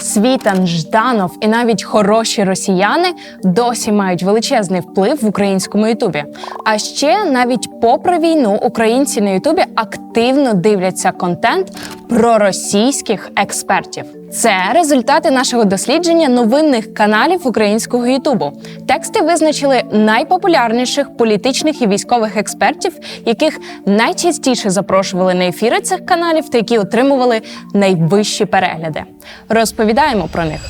Світан, Жданов і навіть хороші росіяни досі мають величезний вплив в українському Ютубі. А ще навіть попри війну українці на Ютубі активно дивляться контент про російських експертів. Це результати нашого дослідження новинних каналів українського Ютубу. Тексти визначили найпопулярніших політичних і військових експертів, яких найчастіше запрошували на ефіри цих каналів та які отримували найвищі перегляди. Розповідаємо про них.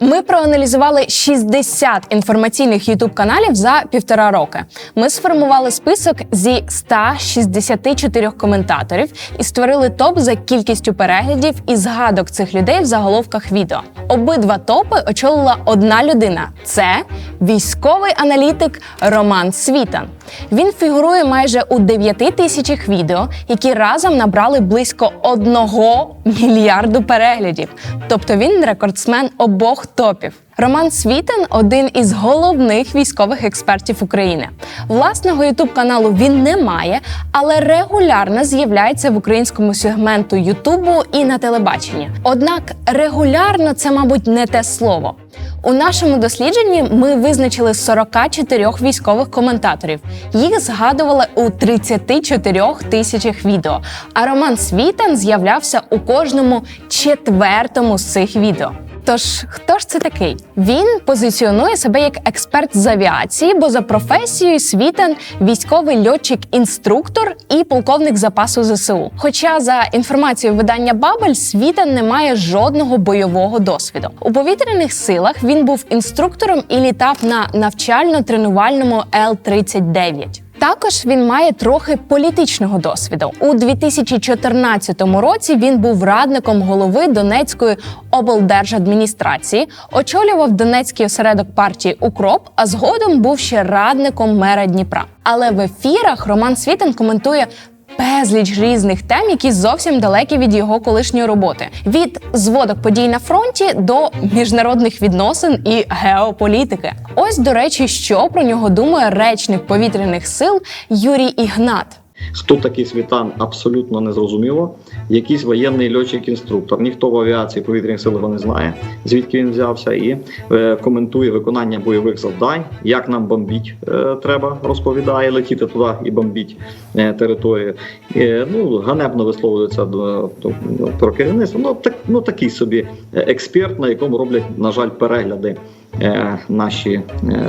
Ми проаналізували 60 інформаційних ютуб каналів за півтора роки. Ми сформували список зі 164 коментаторів і створили топ за кількістю переглядів і згадок цих людей в заголовках відео. Обидва топи очолила одна людина: це військовий аналітик Роман Світан. Він фігурує майже у 9 тисячах відео, які разом набрали близько 1 мільярду переглядів. Тобто він рекордсмен обох топів. Роман Світен один із головних військових експертів України. Власного ютуб каналу він не має, але регулярно з'являється в українському сегменту Ютубу і на телебаченні. Однак регулярно це, мабуть, не те слово. У нашому дослідженні ми визначили 44 військових коментаторів. Їх згадували у 34 тисячах відео. А Роман Світан з'являвся у кожному четвертому з цих відео. Тож, хто ж це такий? Він позиціонує себе як експерт з авіації, бо за професією Світан військовий льотчик-інструктор і полковник запасу ЗСУ. Хоча за інформацією видання Бабель, Світан не має жодного бойового досвіду. У повітряних силах він був інструктором і літав на навчально-тренувальному Л-39. Також він має трохи політичного досвіду. У 2014 році він був радником голови Донецької облдержадміністрації, очолював Донецький осередок партії Укроп, а згодом був ще радником мера Дніпра. Але в ефірах Роман Світин коментує. Безліч різних тем, які зовсім далекі від його колишньої роботи: від зводок подій на фронті до міжнародних відносин і геополітики. Ось до речі, що про нього думає речник повітряних сил Юрій Ігнат. Хто такий світан, абсолютно не зрозуміло. Якийсь воєнний льотчик-інструктор. Ніхто в авіації повітряних сил його не знає, звідки він взявся, і е, коментує виконання бойових завдань, як нам бомбіть е, треба, розповідає, летіти туди і бомбіть е, територію. Е, ну, ганебно висловлюється до, до, про керівництво. Ну, так, ну такий собі експерт, на якому роблять, на жаль, перегляди е, наші е,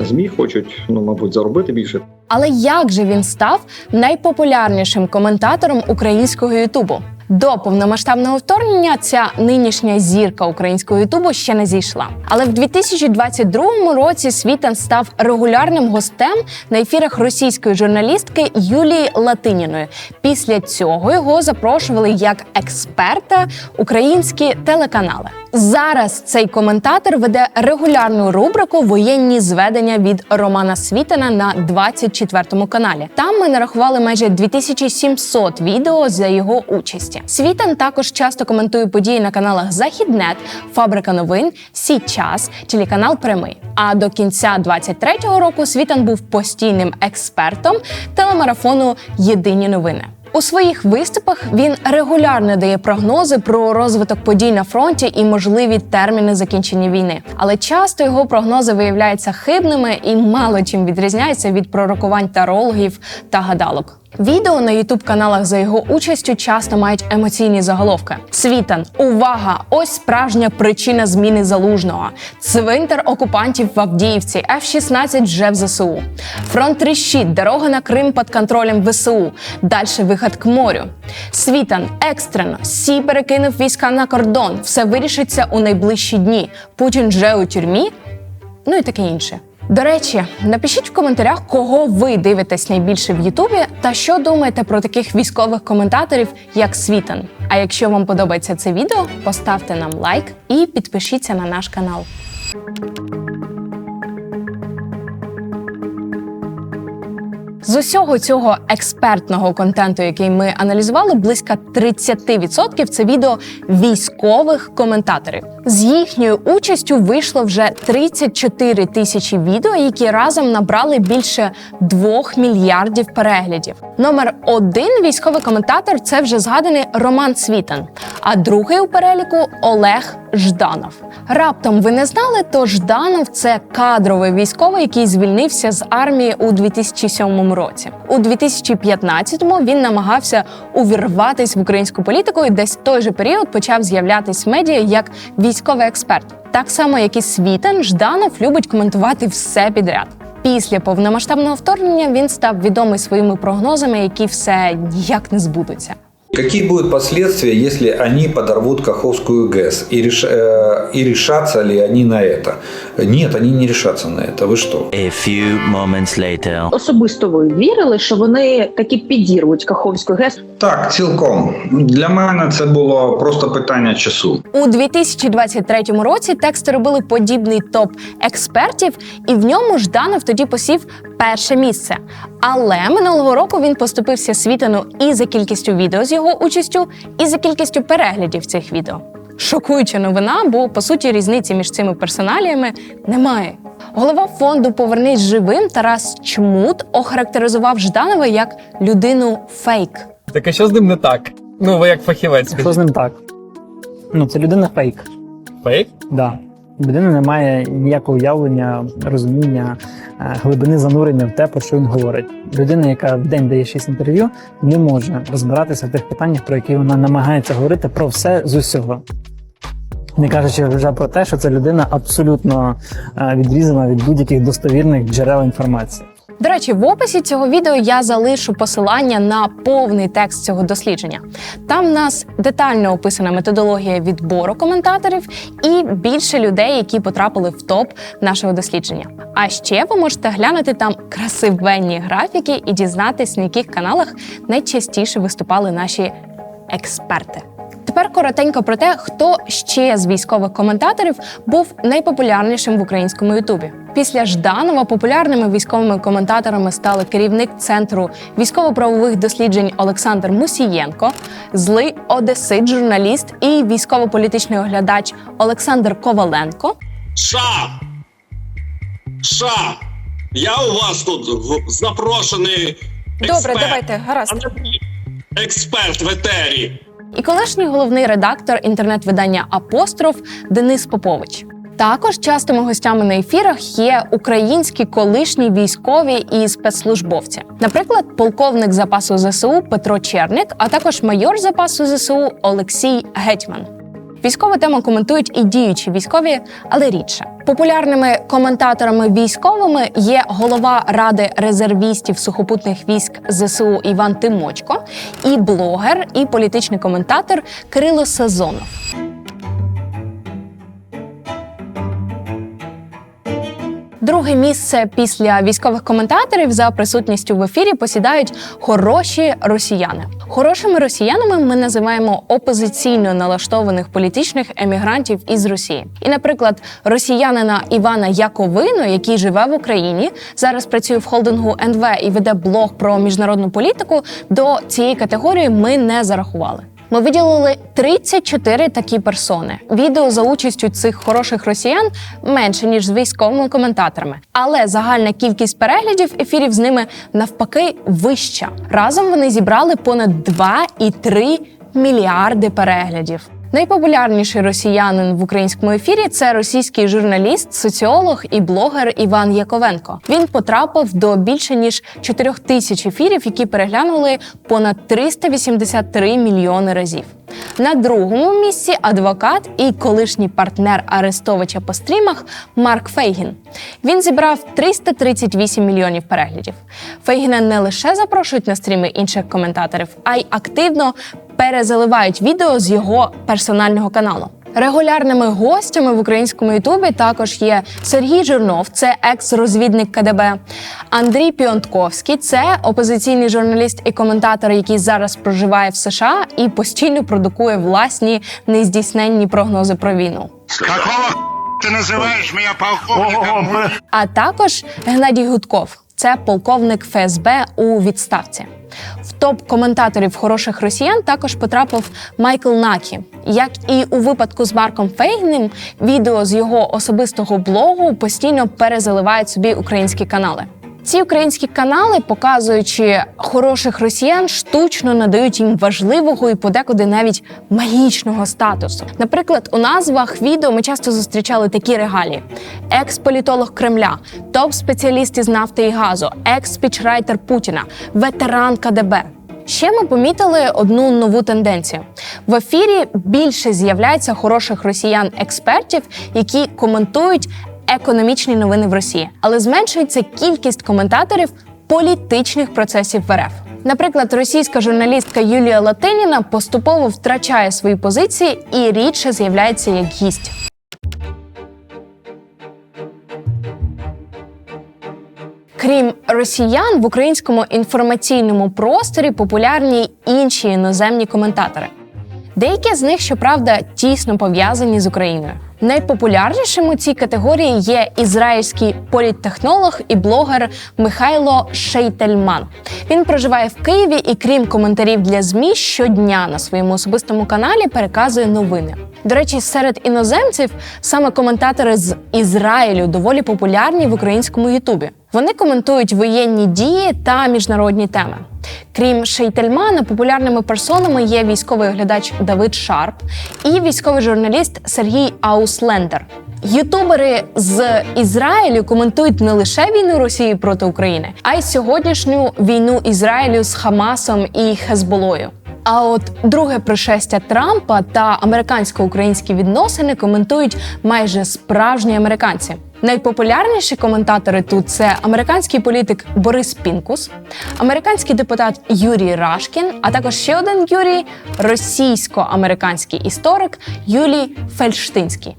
змі, хочуть, ну, мабуть, заробити більше. Але як же він став найпопулярнішим коментатором українського Ютубу? До повномасштабного вторгнення ця нинішня зірка українського Ютубу ще не зійшла. Але в 2022 році Світан став регулярним гостем на ефірах російської журналістки Юлії Латиніної. Після цього його запрошували як експерта українські телеканали. Зараз цей коментатор веде регулярну рубрику Воєнні зведення від Романа Світана на 24 каналі. Там ми нарахували майже 2700 відео за його участі. Світан також часто коментує події на каналах Західнет, Фабрика новин, Сі час, телеканал Прямий. А до кінця 23-го року Світан був постійним експертом телемарафону Єдині новини. У своїх виступах він регулярно дає прогнози про розвиток подій на фронті і можливі терміни закінчення війни. Але часто його прогнози виявляються хибними і мало чим відрізняються від пророкувань тарологів та гадалок. Відео на ютуб каналах за його участю часто мають емоційні заголовки. Світан, увага! Ось справжня причина зміни залужного. Цвинтар окупантів в Авдіївці, F-16 вже в ЗСУ. Фронт тріщить, дорога на Крим під контролем ВСУ. Дальше вихід к морю. Світан, екстрено, Сі перекинув війська на кордон. Все вирішиться у найближчі дні. Путін вже у тюрмі. Ну і таке інше. До речі, напишіть в коментарях, кого ви дивитесь найбільше в Ютубі, та що думаєте про таких військових коментаторів, як Світан. А якщо вам подобається це відео, поставте нам лайк і підпишіться на наш канал. З усього цього експертного контенту, який ми аналізували, близько 30% це відео військових коментаторів. З їхньою участю вийшло вже 34 тисячі відео, які разом набрали більше 2 мільярдів переглядів. Номер один військовий коментатор це вже згаданий Роман Світан, а другий у переліку Олег Жданов. Раптом ви не знали, то Жданов це кадровий військовий, який звільнився з армії у 2007 році. У 2015-му він намагався увірватись в українську політику і десь в той же період почав з'являтись в медіа як військовий експерт. Так само, як і світен, Жданов любить коментувати все підряд. Після повномасштабного вторгнення він став відомий своїми прогнозами, які все ніяк не збудуться. Какие будут последствия, если они подорвут Каховскую ГЭС? И, реш- э, и решатся ли они на это? Нет, они не решатся на это. Вы что? A few moments later. Особисто ви вірили, що вони таки підірвуть Каховську ГЕС? Так, цілком для мене це було просто питання часу. У 2023 році тексти робили подібний топ експертів, і в ньому Жданов тоді посів перше місце. Але минулого року він поступився світану і за кількістю відео з його участю, і за кількістю переглядів цих відео. Шокуюча новина, бо по суті різниці між цими персоналіями немає. Голова фонду Повернись живим Тарас Чмут охарактеризував Жданова як людину фейк. Так а що з ним не так? Ну, ви як фахівець. Що з ним так? Ну, це людина фейк. Фейк? Да. У не має ніякого уявлення, розуміння, е, глибини занурення в те, про що він говорить. Людина, яка в день дає 6 інтерв'ю, не може розбиратися в тих питаннях, про які вона намагається говорити про все з усього. Не кажучи вже про те, що ця людина абсолютно е, відрізана від будь-яких достовірних джерел інформації. До речі, в описі цього відео я залишу посилання на повний текст цього дослідження. Там в нас детально описана методологія відбору коментаторів і більше людей, які потрапили в топ нашого дослідження. А ще ви можете глянути там красивенні графіки і дізнатись, на яких каналах найчастіше виступали наші експерти. Тепер коротенько про те, хто ще з військових коментаторів був найпопулярнішим в українському Ютубі. Після Жданова популярними військовими коментаторами стали керівник центру військово-правових досліджень Олександр Мусієнко, злий одесит, журналіст і військово-політичний оглядач Олександр Коваленко. Ша! Ша! Я у вас тут запрошений. експерт. гаразд. Експерт в етері. І колишній головний редактор інтернет-видання Апостроф Денис Попович. Також частими гостями на ефірах є українські колишні військові і спецслужбовці, наприклад, полковник запасу ЗСУ Петро Черник, а також майор запасу ЗСУ Олексій Гетьман. Військову тему коментують і діючі військові, але рідше. Популярними коментаторами військовими є голова ради резервістів сухопутних військ ЗСУ Іван Тимочко, і блогер, і політичний коментатор Кирило Сазонов. Друге місце після військових коментаторів за присутністю в ефірі посідають хороші росіяни. Хорошими росіянами ми називаємо опозиційно налаштованих політичних емігрантів із Росії. І, наприклад, росіянина Івана Яковину, який живе в Україні, зараз працює в холдингу НВ і веде блог про міжнародну політику. До цієї категорії ми не зарахували. Ми виділили 34 такі персони. Відео за участю цих хороших росіян менше ніж з військовими коментаторами, але загальна кількість переглядів ефірів з ними навпаки вища. Разом вони зібрали понад 2,3 мільярди переглядів. Найпопулярніший росіянин в українському ефірі це російський журналіст, соціолог і блогер Іван Яковенко. Він потрапив до більше ніж 4 тисяч ефірів, які переглянули понад 383 мільйони разів. На другому місці адвокат і колишній партнер Арестовича по стрімах Марк Фейгін. Він зібрав 338 мільйонів переглядів. Фейгіна не лише запрошують на стріми інших коментаторів, а й активно перезаливають відео з його персонального каналу. Регулярними гостями в українському Ютубі також є Сергій Жирнов, це екс-розвідник КДБ, Андрій Піонтковський, це опозиційний журналіст і коментатор, який зараз проживає в США і постійно продукує власні нездійсненні прогнози про війну. Какого ты называешь меня полковником? А також Геннадій Гудков. Це полковник ФСБ у відставці. В топ коментаторів хороших росіян також потрапив Майкл Накі. Як і у випадку з Марком Фейгнем, відео з його особистого блогу постійно перезаливають собі українські канали. Ці українські канали, показуючи хороших росіян, штучно надають їм важливого і подекуди навіть магічного статусу. Наприклад, у назвах відео ми часто зустрічали такі регалії: екс-політолог Кремля, топ-спеціаліст із нафти і газу, екс-спічрайтер Путіна, ветеран КДБ. Ще ми помітили одну нову тенденцію: в ефірі більше з'являється хороших росіян-експертів, які коментують економічні новини в Росії, але зменшується кількість коментаторів політичних процесів в РФ. Наприклад, російська журналістка Юлія Латиніна поступово втрачає свої позиції і рідше з'являється як гість. Крім росіян, в українському інформаційному просторі популярні інші іноземні коментатори. Деякі з них, щоправда, тісно пов'язані з Україною. Найпопулярнішим у цій категорії є ізраїльський політтехнолог і блогер Михайло Шейтельман. Він проживає в Києві і, крім коментарів для ЗМІ, щодня на своєму особистому каналі переказує новини. До речі, серед іноземців саме коментатори з Ізраїлю доволі популярні в українському Ютубі. Вони коментують воєнні дії та міжнародні теми. Крім Шейтельмана, популярними персонами є військовий оглядач Давид Шарп і військовий журналіст Сергій Ауслендер. Ютубери з Ізраїлю коментують не лише війну Росії проти України, а й сьогоднішню війну Ізраїлю з Хамасом і Хезболою. А от друге пришестя Трампа та американсько-українські відносини коментують майже справжні американці. Найпопулярніші коментатори тут це американський політик Борис Пінкус, американський депутат Юрій Рашкін, а також ще один Юрій російсько-американський історик Юлій Фельштинський.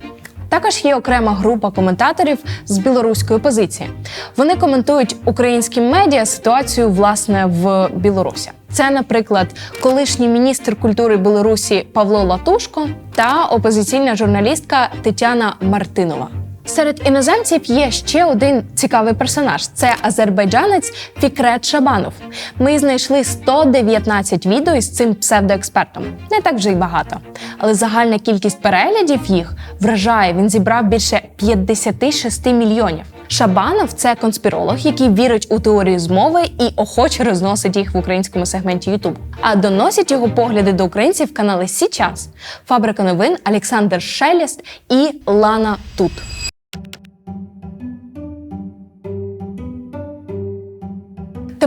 Також є окрема група коментаторів з білоруської позиції. Вони коментують українським медіа ситуацію власне в Білорусі. Це, наприклад, колишній міністр культури Білорусі Павло Латушко та опозиційна журналістка Тетяна Мартинова. Серед іноземців є ще один цікавий персонаж: це азербайджанець Фікрет Шабанов. Ми знайшли 119 відео із цим псевдоекспертом. Не так вже й багато. Але загальна кількість переглядів їх вражає. Він зібрав більше 56 мільйонів. Шабанов це конспіролог, який вірить у теорію змови і охоче розносить їх в українському сегменті YouTube. А доносять його погляди до українців канали Січас, Фабрика новин, Олександр Шелест і Лана Тут.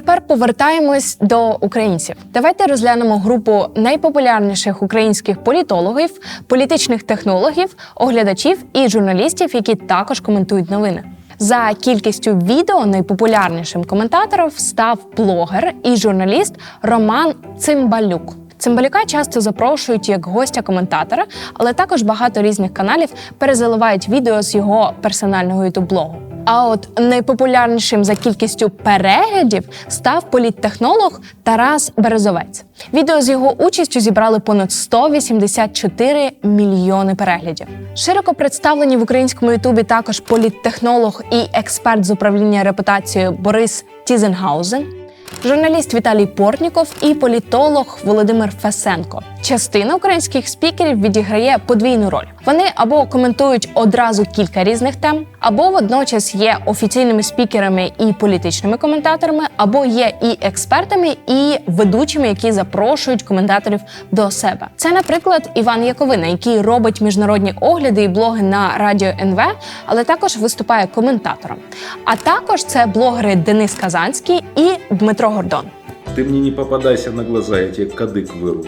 Тепер повертаємось до українців. Давайте розглянемо групу найпопулярніших українських політологів, політичних технологів, оглядачів і журналістів, які також коментують новини. За кількістю відео найпопулярнішим коментатором став блогер і журналіст Роман Цимбалюк. Цимбалюка часто запрошують як гостя коментатора, але також багато різних каналів перезаливають відео з його персонального ютуб-блогу. А от найпопулярнішим за кількістю переглядів став політтехнолог Тарас Березовець. Відео з його участю зібрали понад 184 мільйони переглядів. Широко представлені в українському ютубі також політтехнолог і експерт з управління репутацією Борис Тізенгаузен. Журналіст Віталій Портніков і політолог Володимир Фесенко. Частина українських спікерів відіграє подвійну роль. Вони або коментують одразу кілька різних тем, або водночас є офіційними спікерами і політичними коментаторами, або є і експертами, і ведучими, які запрошують коментаторів до себе. Це, наприклад, Іван Яковина, який робить міжнародні огляди і блоги на радіо НВ, але також виступає коментатором. А також це блогери Денис Казанський і Дмитро Гордон. Ты мне не попадайся на глаза, я тебе кадык вырву.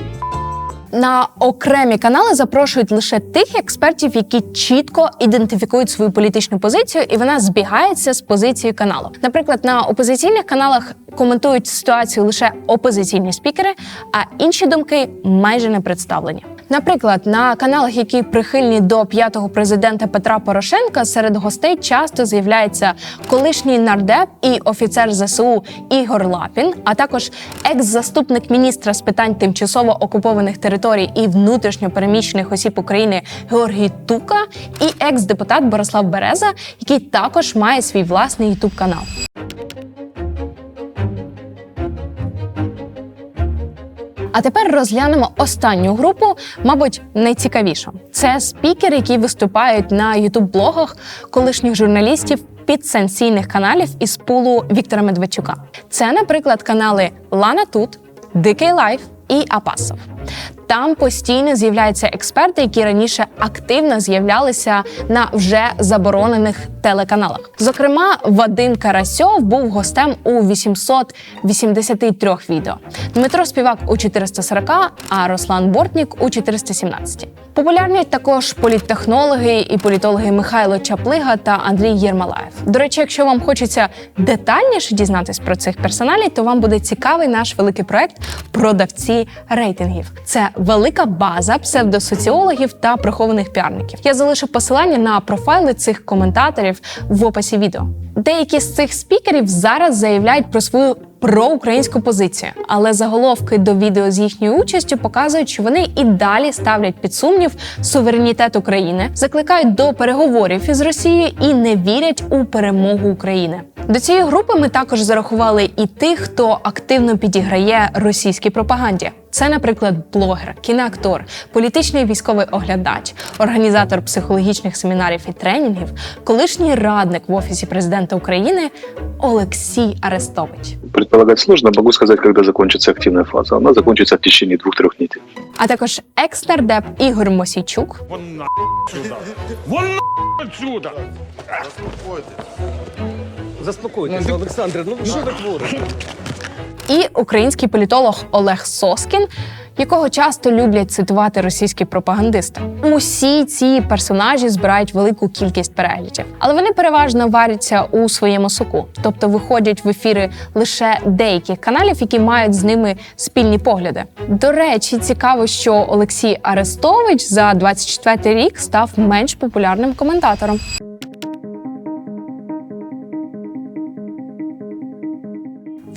На окремі канали запрошують лише тих експертів, які чітко ідентифікують свою політичну позицію, і вона збігається з позицією каналу. Наприклад, на опозиційних каналах коментують ситуацію лише опозиційні спікери, а інші думки майже не представлені. Наприклад, на каналах, які прихильні до п'ятого президента Петра Порошенка, серед гостей часто з'являється колишній нардеп і офіцер ЗСУ Ігор Лапін, а також екс-заступник міністра з питань тимчасово окупованих територій і внутрішньо переміщених осіб України Георгій Тука, і екс-депутат Борислав Береза, який також має свій власний ютуб канал. А тепер розглянемо останню групу, мабуть, найцікавішу. Це спікери, які виступають на ютуб-блогах колишніх журналістів підсанкційних каналів із пулу Віктора Медведчука. Це, наприклад, канали Лана Тут, Дикий Лайф і Апасов. Там постійно з'являються експерти, які раніше активно з'являлися на вже заборонених телеканалах. Зокрема, Вадим Карасьов був гостем у 883 відео. Дмитро Співак у 440, а Руслан Бортнік у 417. Популярні також політтехнологи і політологи Михайло Чаплига та Андрій Єрмалаєв. До речі, якщо вам хочеться детальніше дізнатись про цих персоналів, то вам буде цікавий наш великий проект Продавці рейтингів. Це велика база псевдосоціологів та прихованих піарників. Я залишу посилання на профайли цих коментаторів в описі відео. Деякі з цих спікерів зараз заявляють про свою проукраїнську позицію, але заголовки до відео з їхньою участю показують, що вони і далі ставлять під сумнів суверенітет України, закликають до переговорів із Росією і не вірять у перемогу України. До цієї групи ми також зарахували і тих, хто активно підіграє російській пропаганді. Це, наприклад, блогер, кіноактор, політичний військовий оглядач, організатор психологічних семінарів і тренінгів, колишній радник в офісі президента України Олексій Арестович. Предполагать сложно, могу сказать, когда закончится активная фаза. Она закончится в течение двух-трех недель. А також екс-нардеп Ігор Мосійчук, Заспокойтесь, Олександре, ну що ви творите? і український політолог Олег Соскін, якого часто люблять цитувати російські пропагандисти. Усі ці персонажі збирають велику кількість переглядів, але вони переважно варяться у своєму соку, тобто виходять в ефіри лише деяких каналів, які мають з ними спільні погляди. До речі, цікаво, що Олексій Арестович за 24 рік став менш популярним коментатором.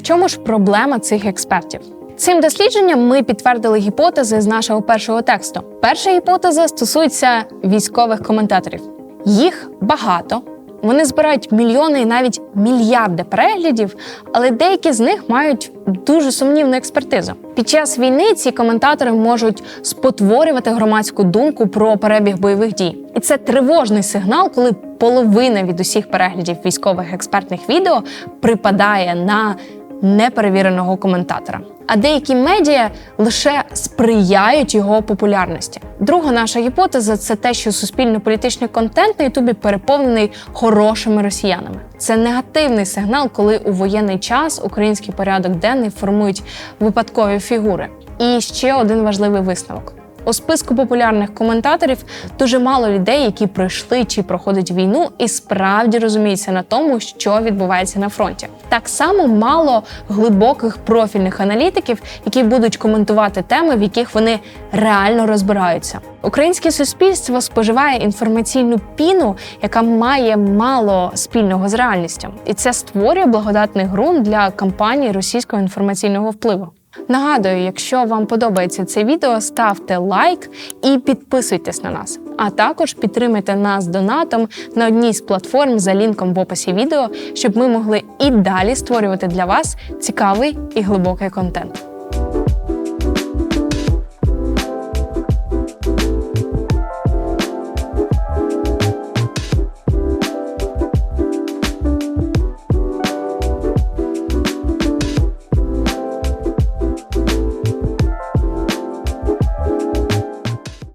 Чому ж проблема цих експертів? Цим дослідженням ми підтвердили гіпотези з нашого першого тексту. Перша гіпотеза стосується військових коментаторів. Їх багато. Вони збирають мільйони і навіть мільярди переглядів, але деякі з них мають дуже сумнівну експертизу. Під час війни ці коментатори можуть спотворювати громадську думку про перебіг бойових дій. І це тривожний сигнал, коли половина від усіх переглядів військових експертних відео припадає на неперевіреного коментатора. А деякі медіа лише сприяють його популярності. Друга наша гіпотеза це те, що суспільно-політичний контент на Ютубі переповнений хорошими росіянами. Це негативний сигнал, коли у воєнний час український порядок денний формують випадкові фігури. І ще один важливий висновок. У списку популярних коментаторів дуже мало людей, які пройшли чи проходять війну і справді розуміються на тому, що відбувається на фронті. Так само мало глибоких профільних аналітиків, які будуть коментувати теми, в яких вони реально розбираються. Українське суспільство споживає інформаційну піну, яка має мало спільного з реальністю, і це створює благодатний ґрунт для кампанії російського інформаційного впливу. Нагадую, якщо вам подобається це відео, ставте лайк і підписуйтесь на нас. А також підтримайте нас донатом на одній з платформ за лінком в описі відео, щоб ми могли і далі створювати для вас цікавий і глибокий контент.